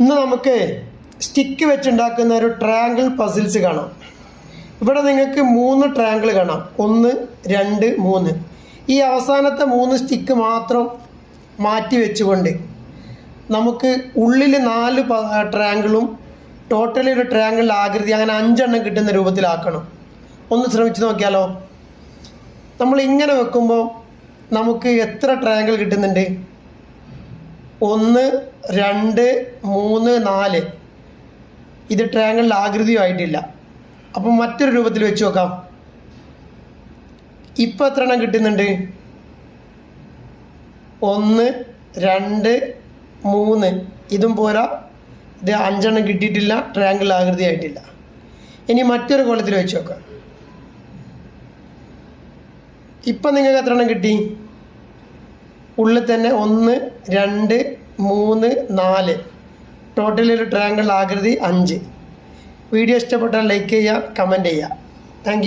ഇന്ന് നമുക്ക് സ്റ്റിക്ക് വെച്ചുണ്ടാക്കുന്ന ഒരു ട്രാങ്കിൾ പസിൽസ് കാണാം. ഇവിടെ നിങ്ങൾക്ക് മൂന്ന് ട്രാങ്കിൾ കാണാം. ഒന്ന് രണ്ട് മൂന്ന്. ഈ അവസാനത്തെ മൂന്ന് സ്റ്റിക്ക് മാത്രം മാറ്റി വെച്ചുകൊണ്ട് നമുക്ക് ഉള്ളിൽ നാല് ട്രാങ്കിളും ടോട്ടലി ഒരു ട്രാങ്കിളിന്റെ ആകൃതി അങ്ങനെ അഞ്ചെണ്ണം കിട്ടുന്ന രൂപത്തിലാക്കണം. ഒന്ന് ശ്രമിച്ചു നോക്കിയാലോ? നമ്മൾ ഇങ്ങനെ വെക്കുമ്പോൾ നമുക്ക് എത്ര ട്രാങ്കിൾ കിട്ടുന്നുണ്ട്? ഒന്ന് രണ്ട് മൂന്ന് നാല്. ഇത് ട്രയാങ്കിളിന്റെ ആകൃതിയും ആയിട്ടില്ല. അപ്പം മറ്റൊരു രൂപത്തിൽ വെച്ച് നോക്കാം. ഇപ്പം എത്ര എണ്ണം കിട്ടുന്നുണ്ട്? ഒന്ന് രണ്ട് മൂന്ന്. ഇതും പോരാ. ഇത് അഞ്ചെണ്ണം കിട്ടിയിട്ടില്ല ട്രയാങ്കിൾ ആകൃതി ആയിട്ടില്ല. ഇനി മറ്റൊരു കോളത്തിൽ വെച്ച് നോക്കാം. ഇപ്പം നിങ്ങൾക്ക് എത്ര എണ്ണം കിട്ടി? ഉള്ളിൽ തന്നെ ഒന്ന് രണ്ട് മൂന്ന് നാല്. ടോട്ടലി ഒരു ട്രയാങ്കിൾ ആകൃതി അഞ്ച്. വീഡിയോ ഇഷ്ടപ്പെട്ടാൽ ലൈക്ക് ചെയ്യുക കമന്റ് ചെയ്യുക. താങ്ക്